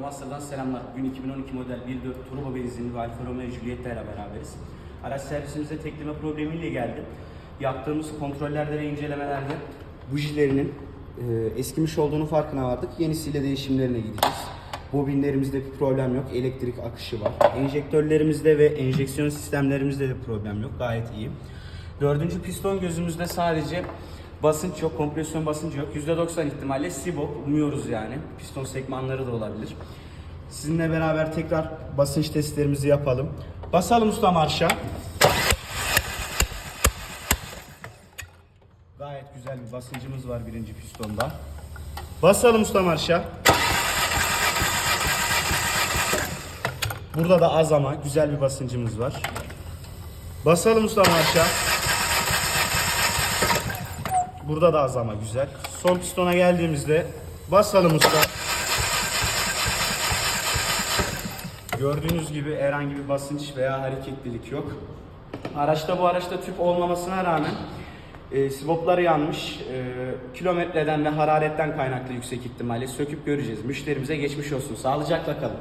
Master'dan selamlar. Bugün 2012 model 1.4 turbo benzinli ve Alfa Romeo Giulietta ile beraberiz. Araç servisimizde tekleme problemiyle geldi. Yaptığımız kontrollerde ve incelemelerde bujilerinin e, eskimiş olduğunu farkına vardık. Yenisiyle değişimlerine gideceğiz. Bobinlerimizde bir problem yok. Elektrik akışı var. Enjektörlerimizde ve enjeksiyon sistemlerimizde de problem yok. Gayet iyi. Dördüncü piston gözümüzde sadece basınç yok, kompresyon basıncı yok. %90 ihtimalle sibop umuyoruz yani. Piston sekmanları da olabilir. Sizinle beraber tekrar basınç testlerimizi yapalım. Basalım usta marşa. Gayet güzel bir basıncımız var birinci pistonda. Basalım usta marşa. Burada da az ama güzel bir basıncımız var. Basalım usta marşa. Burada da az ama güzel. Son pistona geldiğimizde basalım usta. Gördüğünüz gibi herhangi bir basınç veya hareketlilik yok. Araçta bu araçta tüp olmamasına rağmen e, sibopları yanmış. E, kilometreden ve hararetten kaynaklı yüksek ihtimalle söküp göreceğiz. Müşterimize geçmiş olsun. Sağlıcakla kalın.